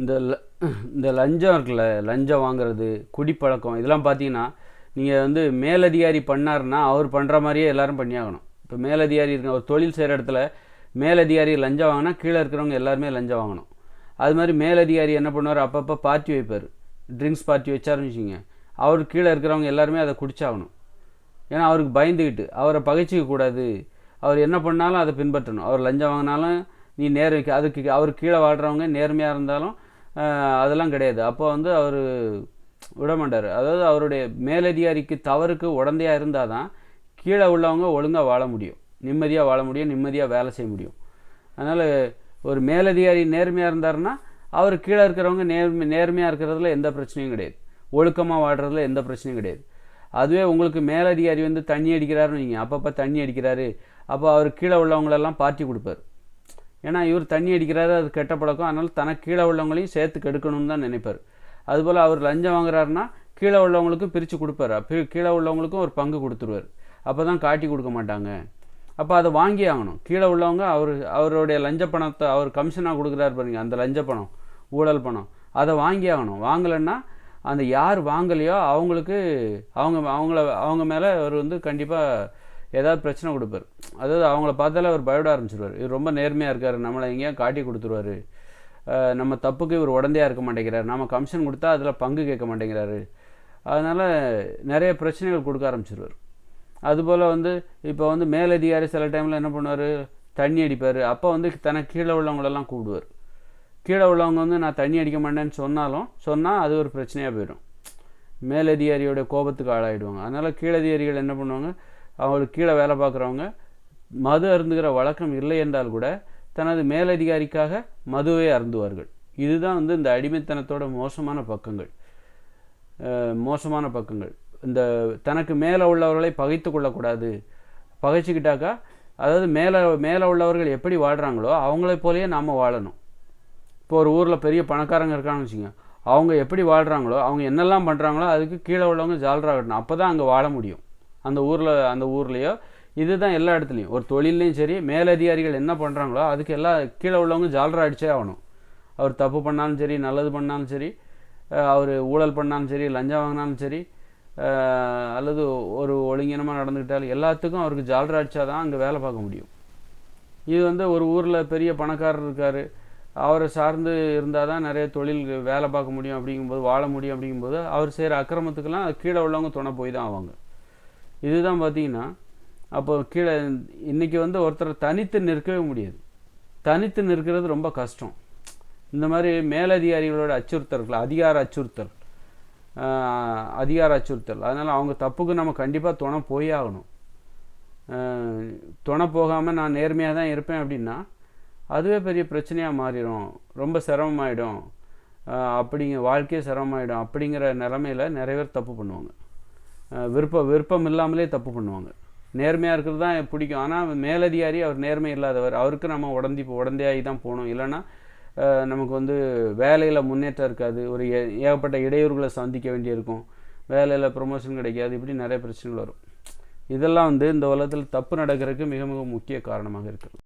இந்த ல- இந்த லஞ்சம் இருக்குல்ல லஞ்சம் வாங்குறது குடிப்பழக்கம் இதெல்லாம் பார்த்தீங்கன்னா நீங்கள் வந்து மேலதிகாரி பண்ணாருன்னா அவர் பண்ணுற மாதிரியே எல்லாரும் பண்ணியாகணும். இப்போ மேலதிகாரி இருக்க ஒரு தொழில் செய்கிற இடத்துல மேலதிகாரி லஞ்சம் வாங்கினா கீழே இருக்கிறவங்க எல்லாருமே லஞ்சம் வாங்கணும். அது மாதிரி மேலதிகாரி என்ன பண்ணுவார்? அப்பப்போ பார்ட்டி வைப்பார். ட்ரிங்க்ஸ் பார்ட்டி வச்சாருன்னு வச்சுங்க அவர் கீழே இருக்கிறவங்க எல்லாருமே அதை குடிச்சாகணும். ஏன்னா அவருக்கு பயந்துக்கிட்டு அவரை பகைச்சிக்க கூடாது. அவர் என்ன பண்ணாலும் அதை பின்பற்றணும். அவர் லஞ்சம் வாங்கினாலும் நீ நேர் வைக்க அதுக்கு அவர் கீழே வாழ்கிறவங்க நேர்மையாக இருந்தாலும் அதெல்லாம் கிடையாது. அப்போ வந்து அவர் விடமாட்டார் அதாவது அவருடைய மேலதிகாரிக்கு தவறுக்கு உடந்தையாக இருந்தால் தான் கீழே உள்ளவங்க ஒழுங்காக வாழ முடியும். நிம்மதியாக வாழ முடியும் நிம்மதியாக வேலை செய்ய முடியும். அதனால் ஒரு மேலதிகாரி நேர்மையாக இருந்தாருன்னா அவர் கீழே இருக்கிறவங்க நேர்மை நேர்மையாக இருக்கிறதுல எந்த பிரச்சனையும் கிடையாது. ஒழுக்கமாக வாடுறதுல எந்த பிரச்சனையும் கிடையாது. அதுவே உங்களுக்கு மேலதிகாரி வந்து தண்ணி அடிக்கிறாருன்னு வைங்க. அப்பப்போ தண்ணி அடிக்கிறாரு. அப்போ அவர் கீழே உள்ளவங்களெல்லாம் பார்ட்டி கொடுப்பார். ஏன்னா இவர் தண்ணி அடிக்கிறாரு அது கெட்ட பழக்கம். அதனால் தனக்கு கீழே உள்ளவங்களையும் சேர்த்து கெடுக்கணும்னு தான் நினைப்பார். அதுபோல் அவர் லஞ்சம் வாங்குறாருன்னா கீழே உள்ளவங்களுக்கும் பிரித்து கொடுப்பாரு. அப்போ கீழே உள்ளவங்களுக்கும் ஒரு பங்கு கொடுத்துருவார். அப்போ தான் காட்டி கொடுக்க மாட்டாங்க. அப்போ அதை வாங்கி ஆகணும். கீழே உள்ளவங்க அவர் அவருடைய லஞ்ச பணத்தை அவர் கமிஷனாக கொடுக்குறாரு பாருங்க அந்த லஞ்ச பணம் ஊழல் பணம். அதை வாங்கி ஆகணும். வாங்கலைன்னா அந்த யார் வாங்கலையோ அவங்களுக்கு அவங்க அவங்கள அவங்க மேலே அவர் வந்து கண்டிப்பாக ஏதாவது பிரச்சனை கொடுப்பார். அதாவது அவங்கள பார்த்தாலே அவர் பயப்பட ஆரம்பிச்சிருவார். இவர் ரொம்ப நேர்மையாக இருக்கார். நம்மளை எங்கேயா காட்டி கொடுத்துருவாரு. நம்ம தப்புக்கு இவர் உடந்தையாக இருக்க மாட்டேங்கிறார். நம்ம கமிஷன் கொடுத்தா அதில் பங்கு கேட்க மாட்டேங்கிறாரு. அதனால் நிறைய பிரச்சனைகள் கொடுக்க ஆரம்பிச்சிருவார். அதுபோல் வந்து இப்போ வந்து மேலதிகாரி சில டைமில் என்ன பண்ணுவார்? தண்ணி அடிப்பார். அப்போ வந்து தனக்கு கீழே உள்ளவங்களெல்லாம் கூப்பிடுவார். கீழே உள்ளவங்க வந்து நான் தண்ணி அடிக்க மாட்டேன்னு சொன்னாலும் சொன்னால் அது ஒரு பிரச்சனையாக போயிடும். மேலதிகாரியோட கோபத்துக்கு ஆளாகிடுவாங்க அதனால் கீழதிகாரிகள் என்ன பண்ணுவாங்க? அவங்களுக்கு கீழே வேலை பார்க்குறவங்க மது அருந்துகிற வழக்கம் இல்லை என்றால் கூட தனது மேலதிகாரிக்காக மதுவை அருந்துவார்கள். இதுதான் வந்து இந்த அடிமைத்தனத்தோட மோசமான பக்கங்கள். மோசமான பக்கங்கள். இந்த தனக்கு மேலே உள்ளவர்களை பகைத்து கொள்ளக்கூடாது. பகைச்சிக்கிட்டாக்கா அதாவது மேலே மேலே உள்ளவர்கள் எப்படி வாழ்கிறாங்களோ அவங்கள போலேயே நாம் வாழணும். இப்போ ஒரு ஊரில் பெரிய பணக்காரங்க இருக்காங்கன்னு வச்சுங்க அவங்க எப்படி வாழ்கிறாங்களோ அவங்க என்னெல்லாம் பண்ணுறாங்களோ அதுக்கு கீழே உள்ளவங்க ஜால்ராகணும் அப்போ தான் அங்கே வாழ முடியும். அந்த ஊரில் அந்த ஊர்லேயோ இதுதான் எல்லா இடத்துலையும். ஒரு தொழிலையும் சரி மேலதிகாரிகள் என்ன பண்ணுறாங்களோ அதுக்கு எல்லா கீழே உள்ளவங்க ஜாலரா அடிச்சே ஆகணும். அவர் தப்பு பண்ணாலும் சரி நல்லது பண்ணாலும் சரி அவர் ஊழல் பண்ணாலும் சரி லஞ்சம் வாங்கினாலும் சரி அல்லது ஒரு ஒழுங்கினமாக நடந்துக்கிட்டாலும் எல்லாத்துக்கும் அவருக்கு ஜாலரா அடித்தா தான் அங்கே வேலை பார்க்க முடியும். இது வந்து ஒரு ஊரில் பெரிய பணக்காரர் இருக்கார். அவரை சார்ந்து இருந்தால் தான் நிறைய தொழில் வேலை பார்க்க முடியும் அப்படிங்கும்போது வாழ முடியும் அப்படிங்கும்போது அவர் செய்கிற அக்கிரமத்துக்கெல்லாம் கீழே உள்ளவங்க துணை போய் தான் ஆவாங்க. இதுதான் பார்த்தீங்கன்னா அப்போ கீழே இன்றைக்கி வந்து ஒருத்தரை தனித்து நிற்கவே முடியாது. தனித்து நிற்கிறது ரொம்ப கஷ்டம். இந்த மாதிரி மேலதிகாரிகளோட அச்சுறுத்தல் அதிகார அச்சுறுத்தல் அதிகார அச்சுறுத்தல் அதனால் அவங்க தப்புக்கு நம்ம கண்டிப்பாக துணை போயே ஆகணும். துணை போகாமல் நான் நேர்மையாக தான் இருப்பேன் அப்படின்னா அதுவே பெரிய பிரச்சனையாக மாறிடும். ரொம்ப சிரமமாயிடும். அப்படிங்க வாழ்க்கையே சிரமமாயிடும் அப்படிங்கிற நிலமையில நிறைய பேர் தப்பு பண்ணுவாங்க. விருப்ப விருப்பம் விருப்பம் இல்லாமலே தப்பு பண்ணுவாங்க. நேர்மையாக இருக்கிறது தான் பிடிக்கும். ஆனால் மேலதிகாரி அவர் நேர்மை இல்லாதவர் அவருக்கு நம்ம உடந்தி உடந்தையாகி தான் போகணும். இல்லைன்னா நமக்கு வந்து வேலையில் முன்னேற்றம் இருக்காது. ஒரு ஏ- ஏகப்பட்ட இடையூறுகளை சந்திக்க வேண்டியிருக்கும். வேலையில் ப்ரொமோஷன் கிடைக்காது. இப்படி நிறைய பிரச்சனைகள் வரும். இதெல்லாம் வந்து இந்த உலகத்தில் தப்பு நடக்கிறதுக்கு மிக மிக முக்கிய காரணமாக இருக்குது